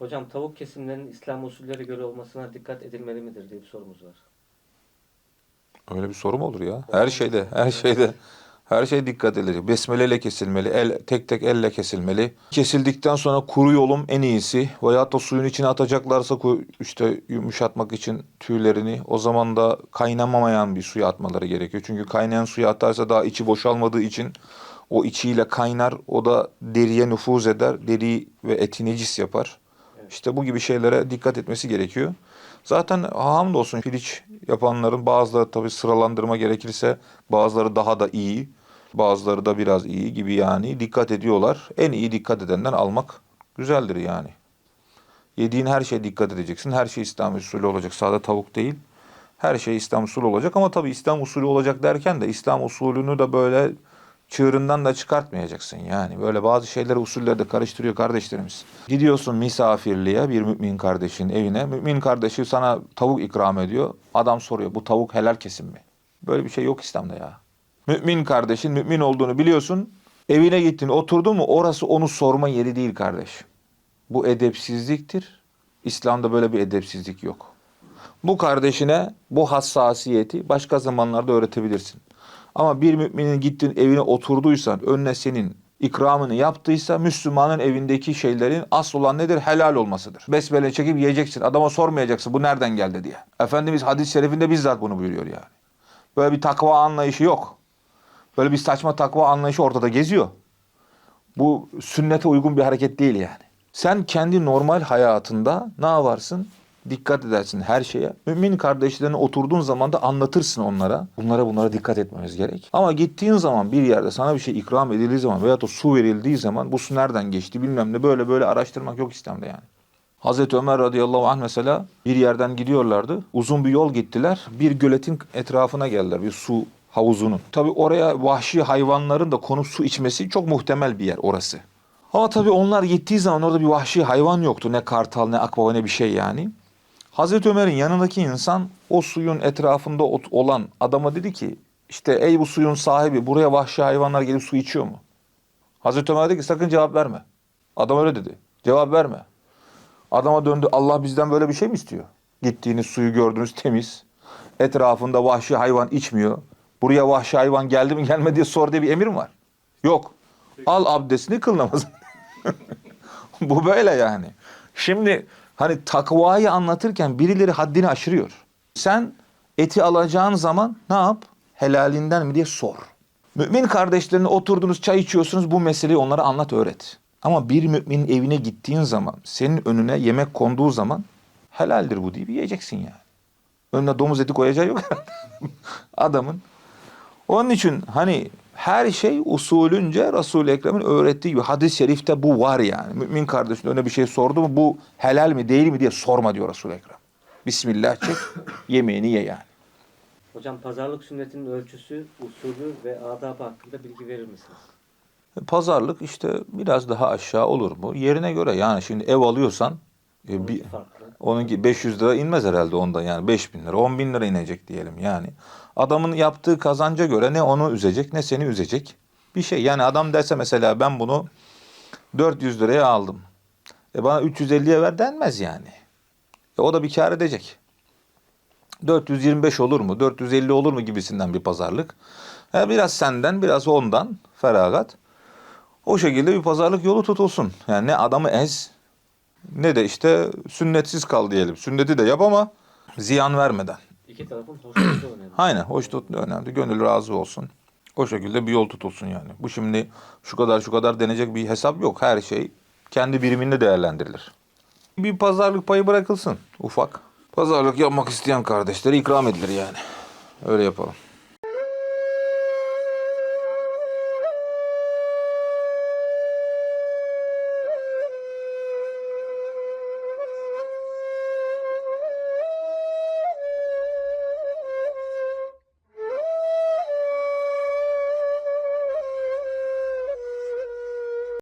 Hocam tavuk kesimlerinin İslam usulleri göre olmasına dikkat edilmeli midir diye bir sorumuz var. Öyle bir soru mu olur ya? Her şeyde, her şeyde. Her şey dikkat edilecek. Besmeleyle kesilmeli, el, tek tek elle kesilmeli. Kesildikten sonra kuru yolum en iyisi. Veyahut da suyun içine atacaklarsa işte yumuşatmak için tüylerini o zaman da kaynamamayan bir suya atmaları gerekiyor. Çünkü kaynayan suya atarsa daha içi boşalmadığı için o içiyle kaynar. O da deriye nüfuz eder. Deri ve eti necis yapar. İşte bu gibi şeylere dikkat etmesi gerekiyor. Zaten hamdolsun piliç yapanların bazıları tabii sıralandırma gerekirse bazıları daha da iyi, bazıları da biraz iyi gibi yani dikkat ediyorlar. En iyi dikkat edenden almak güzeldir yani. Yediğin her şeye dikkat edeceksin. Her şey İslam usulü olacak. Sade tavuk değil. Her şey İslam usulü olacak ama tabii İslam usulü olacak derken de İslam usulünü de böyle çığırından da çıkartmayacaksın yani. Böyle bazı şeyleri usulleri de karıştırıyor kardeşlerimiz. Gidiyorsun misafirliğe bir mümin kardeşin evine. Mümin kardeşi sana tavuk ikram ediyor. Adam soruyor bu tavuk helal kesim mi? Böyle bir şey yok İslam'da ya. Mümin kardeşin mümin olduğunu biliyorsun. Evine gittin oturdun mu orası onu sorma yeri değil kardeş. Bu edepsizliktir. İslam'da böyle bir edepsizlik yok. Bu kardeşine bu hassasiyeti başka zamanlarda öğretebilirsin. Ama bir müminin gittin evine oturduysan, önüne senin ikramını yaptıysa Müslümanın evindeki şeylerin asıl olan nedir? Helal olmasıdır. Besmele çekip yiyeceksin. Adama sormayacaksın bu nereden geldi diye. Efendimiz hadis-i şerifinde bizzat bunu buyuruyor yani. Böyle bir takva anlayışı yok. Böyle bir saçma takva anlayışı ortada geziyor. Bu sünnete uygun bir hareket değil yani. Sen kendi normal hayatında ne yaparsın? Dikkat edersin her şeye. Mümin kardeşlerine oturduğun zaman da anlatırsın onlara. Bunlara bunlara dikkat etmemiz gerek. Ama gittiğin zaman bir yerde sana bir şey ikram edildiği zaman veyahut da su verildiği zaman bu su nereden geçti bilmem ne böyle böyle araştırmak yok İslam'da yani. Hazreti Ömer radıyallahu anh mesela bir yerden gidiyorlardı. Uzun bir yol gittiler. Bir göletin etrafına geldiler. Bir su havuzunun. Tabii oraya vahşi hayvanların da konup su içmesi çok muhtemel bir yer orası. Ama tabii onlar gittiği zaman orada bir vahşi hayvan yoktu. Ne kartal ne akbaba ne bir şey yani. Hazreti Ömer'in yanındaki insan o suyun etrafında olan adama dedi ki işte ey bu suyun sahibi buraya vahşi hayvanlar gelip su içiyor mu? Hazreti Ömer dedi ki sakın cevap verme. Adam öyle dedi. Cevap verme. Adama döndü Allah bizden böyle bir şey mi istiyor? Gittiğiniz suyu gördünüz temiz. Etrafında vahşi hayvan içmiyor. Buraya vahşi hayvan geldi mi gelmedi diye sor diye bir emir mi var? Yok. Al abdestini kıl namazını. Bu böyle yani. Şimdi hani takvayı anlatırken birileri haddini aşırıyor. Sen eti alacağın zaman ne yap? Helalinden mi diye sor. Mümin kardeşlerine oturdunuz çay içiyorsunuz bu meseleyi onlara anlat öğret. Ama bir müminin evine gittiğin zaman senin önüne yemek konduğu zaman helaldir bu deyip yiyeceksin yani. Önüne domuz eti koyacağı yok adamın. Onun için hani her şey usulünce Resul-i Ekrem'in öğrettiği gibi hadis-i şerifte bu var yani. Mümin kardeşin önüne bir şey sordu mu bu helal mi değil mi diye sorma diyor Resul-i Ekrem. Bismillah çek yemeğini ye yani. Hocam pazarlık sünnetinin ölçüsü, usulü ve adabı hakkında bilgi verir misiniz? Pazarlık işte biraz daha aşağı olur mu? Yerine göre yani şimdi ev alıyorsan e, bir, onunki 500 lira inmez herhalde onda yani 5000 lira 10 bin lira inecek diyelim yani. Adamın yaptığı kazanca göre ne onu üzecek ne seni üzecek bir şey. Yani adam derse mesela ben bunu 400 liraya aldım. E bana 350'ye ver denmez yani. E o da bir kar edecek. 425 olur mu? 450 olur mu gibisinden bir pazarlık. E biraz senden biraz ondan feragat. O şekilde bir pazarlık yolu tutulsun. Yani ne adamı ez ne de işte sünnetsiz kal diyelim. Sünneti de yap ama ziyan vermeden. İki tarafın hoşnutu önemli. Aynen hoş tut önemli. Gönül razı olsun. O şekilde bir yol tutulsun yani. Bu şimdi şu kadar şu kadar denecek bir hesap yok. Her şey kendi biriminde değerlendirilir. Bir pazarlık payı bırakılsın ufak. Pazarlık yapmak isteyen kardeşlere ikram edilir yani. Öyle yapalım.